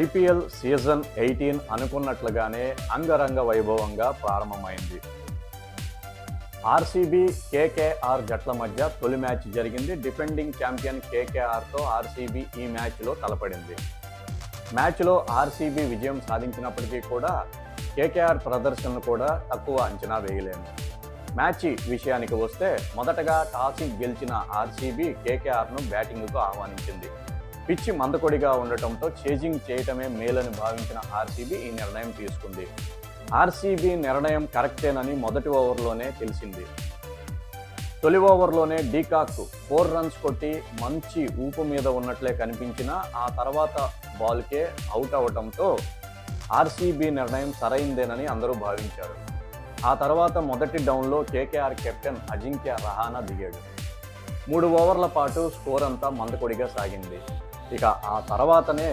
IPL season eighteen అనుకున్నట్లుగానే అంగరంగ వైభవంగా ప్రారంభమైంది. ఆర్సీబీ కేకేఆర్ జట్ల మధ్య తొలి మ్యాచ్ జరిగింది. డిఫెండింగ్ ఛాంపియన్ కేకేఆర్తో ఆర్సీబీ ఈ మ్యాచ్లో తలపడింది. మ్యాచ్లో ఆర్సీబీ విజయం సాధించినప్పటికీ కూడా కేకేఆర్ ప్రదర్శనను కూడా తక్కువ అంచనా వేయలేము మ్యాచ్ విషయానికి వస్తే మొదటగా టాసింగ్ గెలిచిన ఆర్సీబీ కేకేఆర్ను బ్యాటింగ్కు ఆహ్వానించింది. పిచ్ మందకొడిగా ఉండటంతో చేజింగ్ చేయటమే మేలని భావించిన ఆర్సీబీ ఈ నిర్ణయం తీసుకుంది. ఆర్సీబీ నిర్ణయం కరెక్టేనని మొదటి ఓవర్లోనే తెలిసింది. తొలి ఓవర్లోనే డీకాక్ ఫోర్ రన్స్ కొట్టి మంచి ఊపు మీద ఉన్నట్లే కనిపించినా ఆ తర్వాత బాల్కే అవుట్ అవ్వటంతో ఆర్సీబీ నిర్ణయం సరైందేనని అందరూ భావించారు. ఆ తర్వాత మొదటి డౌన్లో కేకేఆర్ కెప్టెన్ అజింక్య రహానా దిగాడు. మూడు ఓవర్ల పాటు స్కోర్ అంతా మందకొడిగా సాగింది. ఇక ఆ తర్వాతనే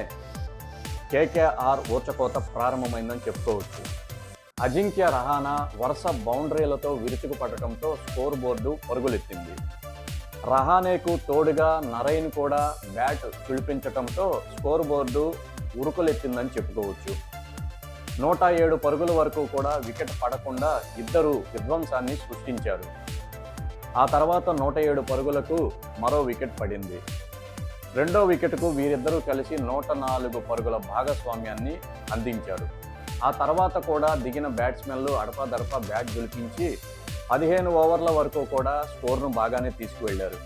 కేకేఆర్ ఊర్చకోత ప్రారంభమైందని చెప్పుకోవచ్చు. అజింక్య రహానా వరుస బౌండరీలతో విరుచుకుపడటంతో స్కోర్ బోర్డు పరుగులెత్తింది. రహానేకు తోడుగా నరైన్ కూడా బ్యాట్ పిలిపించటంతో స్కోర్ బోర్డు ఉరుకులెత్తిందని చెప్పుకోవచ్చు. నూట ఏడు పరుగుల వరకు కూడా వికెట్ పడకుండా ఇద్దరు విధ్వంసాన్ని సృష్టించారు. ఆ తర్వాత నూట ఏడు పరుగులకు మరో వికెట్ పడింది. రెండో వికెట్కు వీరిద్దరూ కలిసి నూట నాలుగు పరుగుల భాగస్వామ్యాన్ని అందించారు. ఆ తర్వాత కూడా దిగిన బ్యాట్స్మెన్లు అడపాదడపా బ్యాట్ గెలిపించి పదిహేను ఓవర్ల వరకు కూడా స్కోర్ను బాగానే తీసుకువెళ్ళారు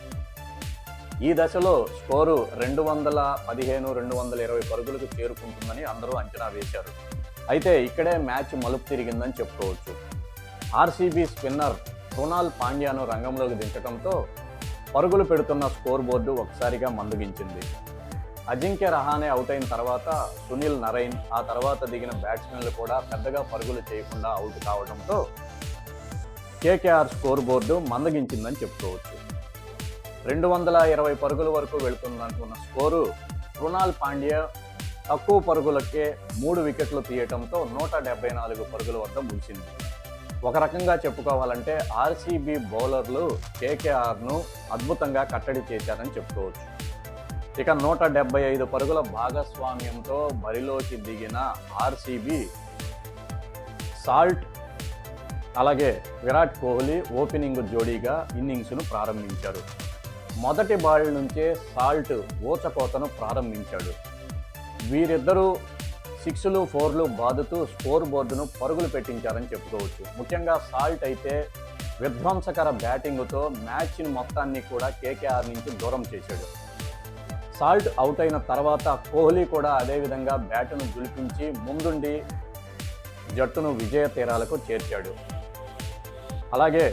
ఈ దశలో స్కోరు రెండు వందల పదిహేను రెండు వందల ఇరవై పరుగులకు చేరుకుంటుందని అందరూ అంచనా వేశారు. అయితే ఇక్కడే మ్యాచ్ మలుపు తిరిగిందని చెప్పుకోవచ్చు. ఆర్సీబీ స్పిన్నర్ సోనాల్ పాండ్యాను రంగంలోకి దించడంతో పరుగులు పెడుతున్న స్కోర్ బోర్డు ఒకసారిగా మందగించింది. అజింక్య రహానే అవుట్ అయిన తర్వాత సునీల్ నరైన్ ఆ తర్వాత దిగిన బ్యాట్స్మెన్లు కూడా పెద్దగా పరుగులు చేయకుండా అవుట్ కావడంతో కేకేఆర్ స్కోర్ బోర్డు మందగించిందని చెప్పుకోవచ్చు. రెండు వందల ఇరవై పరుగుల వరకు వెళుతుందనుకున్న స్కోరు కృణాల్ పాండ్య తక్కువ పరుగులకే మూడు వికెట్లు తీయటంతో నూట డెబ్బై నాలుగు పరుగుల వద్ద ముగిసింది. ఒక రకంగా చెప్పుకోవాలంటే ఆర్సీబీ బౌలర్లు కేకేఆర్ను అద్భుతంగా కట్టడి చేశారని చెప్పుకోవచ్చు. ఇక నూట డెబ్బై ఐదు పరుగుల భాగస్వామ్యంతో బరిలోకి దిగిన ఆర్సీబీ సాల్ట్ అలాగే విరాట్ కోహ్లీ ఓపెనింగ్ జోడీగా ఇన్నింగ్స్ను ప్రారంభించారు. మొదటి బాల్ నుంచే సాల్ట్ ఊచకోతను ప్రారంభించాడు. వీరిద్దరూ సిక్స్లు ఫోర్లు బాదుతూ స్కోర్ బోర్డును పరుగులు పెట్టించారని చెప్పుకోవచ్చు. ముఖ్యంగా సాల్ట్ అయితే విధ్వంసకర బ్యాటింగ్తో మ్యాచ్ని మొత్తాన్ని కూడా కేకేఆర్ నుంచి దూరం చేశాడు. సాల్ట్ అవుట్ అయిన తర్వాత కోహ్లీ కూడా అదేవిధంగా బ్యాటును దులిపించి ముందుండి జట్టును విజయ తీరాలకు చేర్చాడు. అలాగే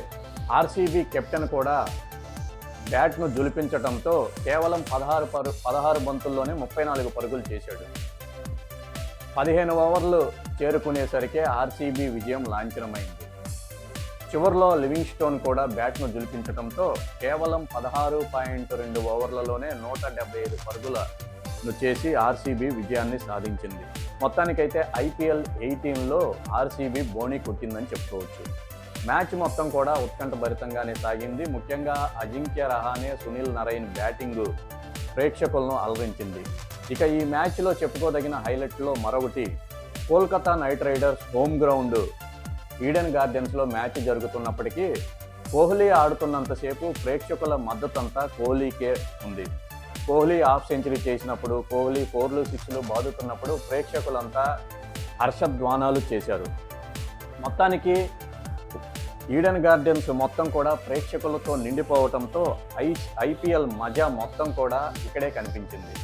ఆర్సీబీ కెప్టెన్ కూడా బ్యాట్ను జులిపించడంతో కేవలం పదహారు పరు పదహారు బంతుల్లోనే ముప్పై నాలుగు పరుగులు చేశాడు. పదిహేను ఓవర్లు చేరుకునేసరికి ఆర్సీబీ విజయం లాంఛనమైంది. చివరిలో లివింగ్ స్టోన్ కూడా బ్యాట్ను జులిపించడంతో కేవలం పదహారు పాయింట్ రెండు ఓవర్లలోనే నూట డెబ్బై ఐదు పరుగులను చేసి ఆర్సీబీ విజయాన్ని సాధించింది. మొత్తానికైతే ఐపీఎల్ ఎయిటీన్లో ఆర్సీబీ బోణి కొట్టిందని చెప్పుకోవచ్చు. మ్యాచ్ మొత్తం కూడా ఉత్కంఠభరితంగానే సాగింది. ముఖ్యంగా అజింక్య రహానే సునీల్ నరైన్ బ్యాటింగ్ ప్రేక్షకులను అలరించింది. ఇక ఈ మ్యాచ్లో చెప్పుకోదగిన హైలైట్లో మరొకటి Kolkata Knight Riders home ground. Eden గార్డెన్స్లో మ్యాచ్ జరుగుతున్నప్పటికీ కోహ్లీ ఆడుతున్నంతసేపు ప్రేక్షకుల మద్దతంతా కోహ్లీకే ఉంది. కోహ్లీ హాఫ్ సెంచరీ చేసినప్పుడు కోహ్లీ ఫోర్లు సిక్స్లు బాదుతున్నప్పుడు ప్రేక్షకులంతా హర్షధ్వానాలు చేశారు. మొత్తానికి ఈడెన్ గార్డెన్స్ మొత్తం కూడా ప్రేక్షకులతో నిండిపోవడంతో ఐ ఐపీఎల్ మజా మొత్తం కూడా ఇక్కడే కనిపించింది.